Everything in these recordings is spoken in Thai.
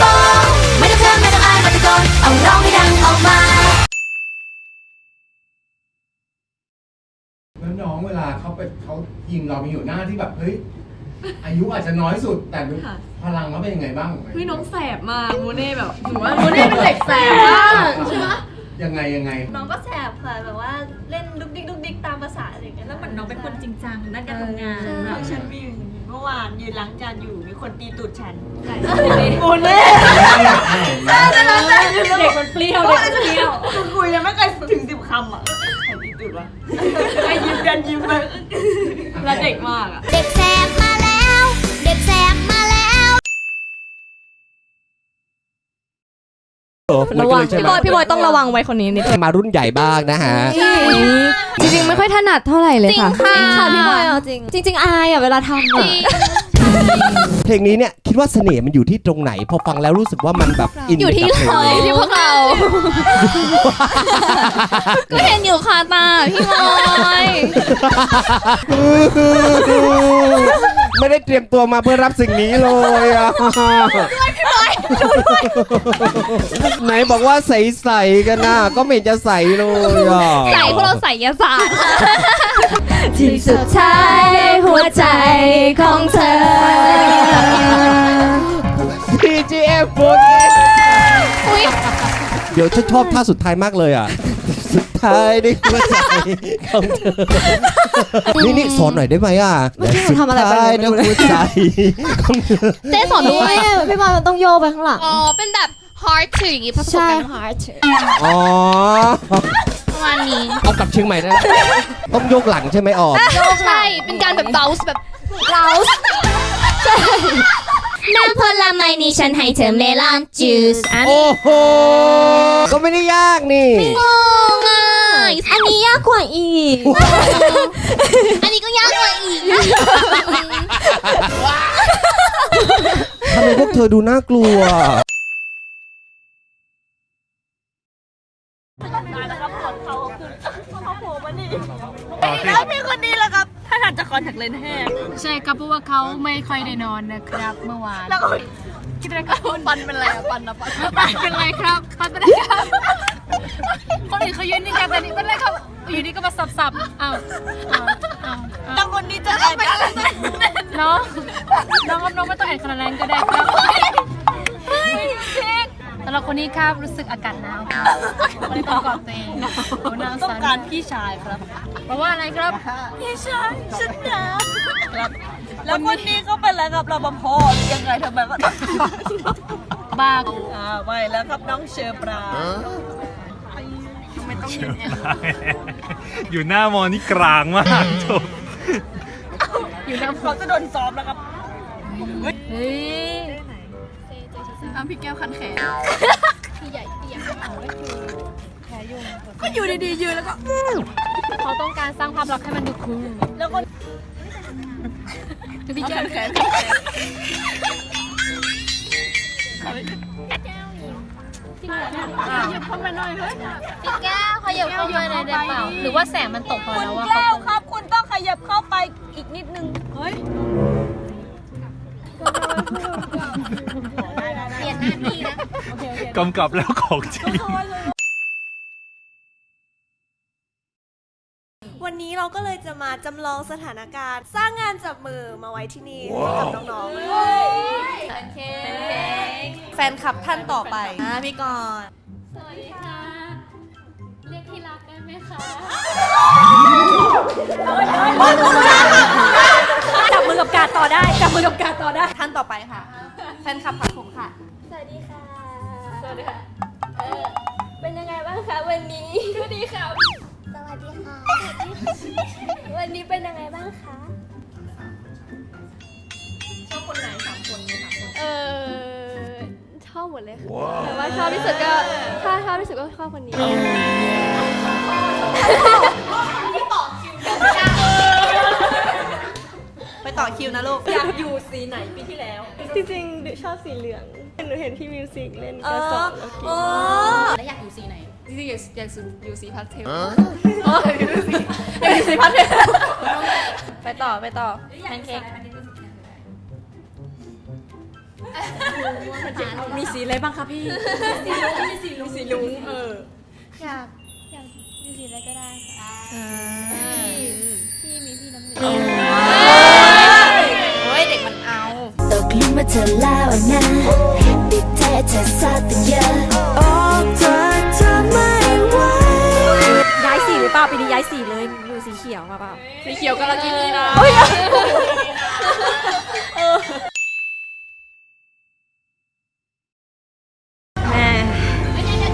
โปไม่ต้องเขินไม่ต้องอายมาตะโกนเอาร้องให้ดังออกมา แล้วน้องเวลาเขาไปเขายิงเรามีอยู่หน้าที่แบบเฮ้ยอายุอาจจะน้อยสุดแต่ดูพลังเขาเป็นยังไงบ้างพี่น้องแสบมากโมเน่แบบหนูว่าโมเน่เป็นเด็กแสบมากใช่ไหมยังไงยังไง น้องก็แสบค่ะแบบว่าเล่นดุกดิกดุกดิกตามภาษาอะไรอย่างเงี้ยแล้วเหมือนน้องเป็นคนจริงจังด้านการทำงานเราฉันมี เมื่อวานยืนล้างจานอยู่มีคนตีตูดฉันโมเน่เด็กมันเปรี้ยวเด็กมันเปรี้ยวคือคุยยังไม่เคยถึงสิบคำอะใครตีตูดวะไอ้ยิ้มกันยิ้มไปแล้วเด็กมากอะเด็กแสบมาแล้ว เด็กแสบมาแล้ว ระวังพี่บอยพี่บอยต้องระวังไว้คนนี้นิดนึงมารุ่นใหญ่บ้างนะฮะ จริงๆไม่ค่อยถนัดเท่าไหร่เลยจริงค่ะค่ะพี่บอยเอาจริง จริง ๆ อายอะเวลาทำอะเพลงนี้เนี่ยคิดว่าเสน่ห์มันอยู่ที่ตรงไหน พอฟังแล้วรู้สึกว่ามันแบบอินอยู่ที่กับเพลงเรานี้ที่พวกเราก็เห็นอยู่คาตาพี่บอยไม่ได้เตรียมตัวมาเพื่อรับสิ่งนี้เลยอะ ไหนบอกว่าใสๆกันนะก็ไม่เห็นจะใสเลยอะใส่พวกเราใส่ยาศาสตร์ที่สุดท้ายหัวใจของเธอ TGF โฟนเดี๋ยวฉันชอบท่าสุดท้ายมากเลยอะ สุดท้ายในหัวใจของเธอ นี่นี่สอนหน่อยได้ไหมอะเมื่อกี้หนูทำอะไรไปสุดท้ายไม่ในรู้หัวใจของเธอ เจ๊สอนด้วยพี่บอยมันต้องโยกไปข้างหลัง อ๋อ เป็นแบบ hard to อย่างงี้ผสมใช่กัน heart อ๋อ ประมาณนี้เอากลับเชียงใหม่ได้แล้วต้องโยกหลังใช่ไหมออก ใช่ เป็นการแบบ bounce แบบ bounce น้ำผลไม้นี้ฉันให้เธอเมลอนจูสอันโอ้โห ก็ไม่ได้ยากนี่ งง อะอันนี้ยากกว่าอีก อันนี้ก็ยากกว่าอีก ทำไมพวกเธอดูน่ากลัว แล้วพี่คนนี้ล่ะครับ ถ้าทานจะคอนแทคเลนส์แห้งใช่ครับเพราะว่าเขาไม่ค่อยได้นอนนะครับเมื่อวาน แล้วก็ คิดอะไรกับปันเป็นอะไรอะปันนะปันปันเป็นไรครับปันเป็นไรครับคนอื่นเขายืนนิ่งกันแต่นี่เป็นไรครับ อยู่นี่ก็มาสับๆอ้าวอ้าวอ้าวอ้าวแล้วคนนี้จะอะไรไปอะไรน้องน้องครับน้องไม่ต้องแอนขนาดนั้นก็ได้ครับเฮ้ยเช็คสำหรับคนนี้ครับรู้สึกอากาศหนาวครับไม่ได้ประกอบตัวเองโอ้นางต้องสันการพี่ชายครับ เพราะว่าอะไรครับ พี่ชายฉันหนาว ครับแล้วคนนี้ก็เป็นอะไรกับรปภยังไงทำไมก็ต้องบ้าอ่าไม่แล้วครับน้องเชอปราไม่ต้องยืนแอนอยู่หน้ามอนี่กลางมากโถอยู่นะเขาจะโดนซ้อมแล้วครับเฮ้ยทำพี่แก้วคันแขนพี่ใหญ่พี่ใหญ่เอาไว้คือแพ้ยุงก็อยู่ดีๆยืนแล้วก็เขาต้องการสร้างภาพลักษณ์ให้มันดูคูลแล้วคนคือ พี่แก้วแขนที่หัวเนี่ยหยิบเข้ามาหน่อยเฮ้ยพี่แก้วขยับเข้ามาในอยได้เปล่า หรือว่าแสงมันตกพอคุณแล้วว่าแก้วครับ คุณต้องขยับเข้าไปอีกนิดนึง เฮ้ยเปลี่ยนหน้าที่นะ กำกับแล้วของจริง ราก็เลยจะมาจำลองสถานการณ์ สร้างงานจับมือมาไว้ที่นี่ให้กับน้องๆเลยแฟนคลับท่านต่อไปอะพี่กรณ์สวัสดีค่ะ เรียกที่รักได้ไหมคะจับมือกับกาดต่อได้ จับมือกับกาดต่อได้ ท่านต่อไปค่ะ แฟนคลับผักผมค่ะ สวัสดีค่ะ สวัสดีค่ะ เออ เป็นยังไงบ้างคะวันนี้สวัสดีค่ะส วัสดีค่ะ วันนี้เป็นยังไงบ้างคะ ชอบคนไหนสามคนไหมสามคน เออดเลยค่ะ แต่ว่าชอบที่สุดก็ ถ้าชอบที่สุดก็ชอบคนนี้ ไปต่อคิวนะลูก อยากอยู่สีไหนปีที่แล้ว จริงๆชอบสีเหลืองหนูเห็นพี่มิวสิกเล่นเอก็สออนแล้วกิโอ้นแล้วอยากอยู่สีไหน จริงๆอยากอยากอยู่สีพาสเทลอยากอยู่สีพัดเลยไปต่อไปต่อแพนเค้กมีสีอะไรบ้างคะพี่ สีลุงมีสีลุงสีลุงเอออยากอยากอยู่สีอะไรก็ได้ค่ะพี่มีพี่น้ำหนึ่งโอ้ยเด็กมันเอาตกหลุมมาเธอแล้ียวกำลังกินเลยนะ แม่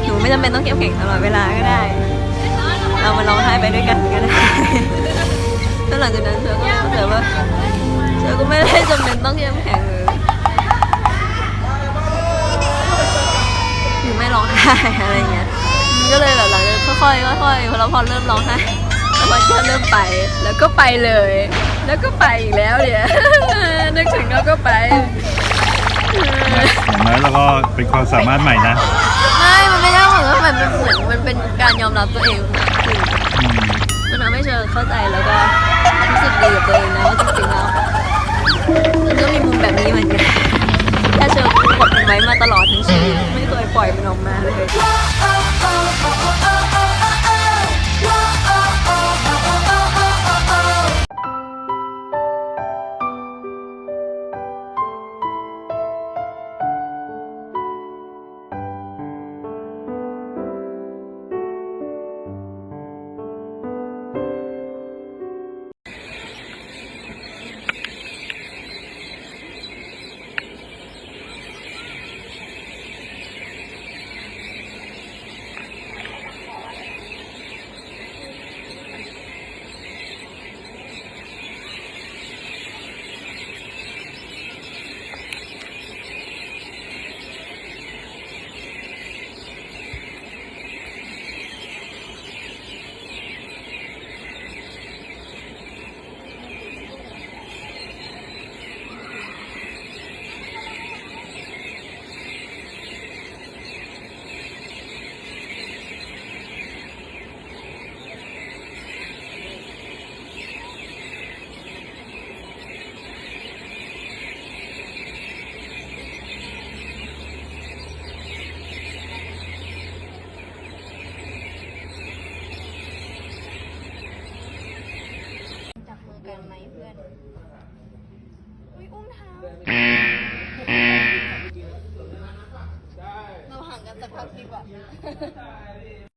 หนูไม่จำเป็นต้องเข้มแข็งตลอดเวลาก็ได้ เรามาร้องไห้ไปด้วยกันก็ได้แล้วหลังจากนั้นเธอก็เข้าใจว่าเธอก็ไม่ได้จำเป็นต้องเข้มแข็งเลยหนูไม่ร้องไห้อะไรเงี้ย ก็เลยแบบหลังจากค่อยๆค่อยๆพอเราพอเริ่มร้องไห้ มันก็เริ่มไป แล้วก็ไปเลย แล้วก็ไปอีกแล้วเนี่ยนึกถึงแล้วก็ไป อย่างน้อยเราก็เป็นความสามารถใหม่นะไม่ มันไม่ได้เหมือนว่ามันเป็นเหมือนมันเป็นการยอมรับตัวเองมากขึ้นอืมมันทำให้เชอเข้าใจแล้วก็รู้สึกดีกับตัวเองนะว่าจริงๆแล้วมันก็มีมุมแบบนี้เหมือนกันถ้าเชอกดมันไว้มาตลอดทั้งชีวิตไม่เคยปล่อยมันออกมาเลย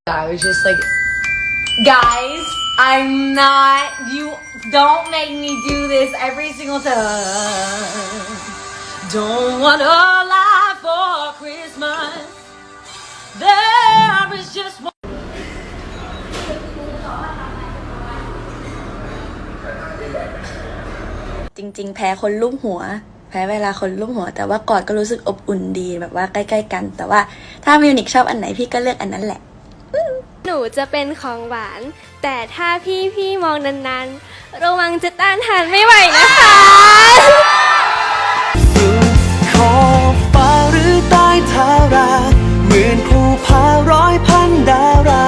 I was just like guys I'm not you don't make me do this every single time don't want a lot for Christmas there is just one จริงๆ แพ้คนรูปหัว แพ้เวลาคนรูปหัว แต่ว่ากอดก็รู้สึกอบอุ่นดีแบบว่าใกล้ๆกัน แต่ว่าถ้ามิวนิกชอบอันไหนพี่ก็เลือกอันนั้นแหละ หนูจะเป็นของหวาน แต่ถ้าพี่พี่มองนานๆ ระวังจะต้านทานไม่ไหวนะคะขอบฟ้าหรือใต้ทารา เหมือนภูผา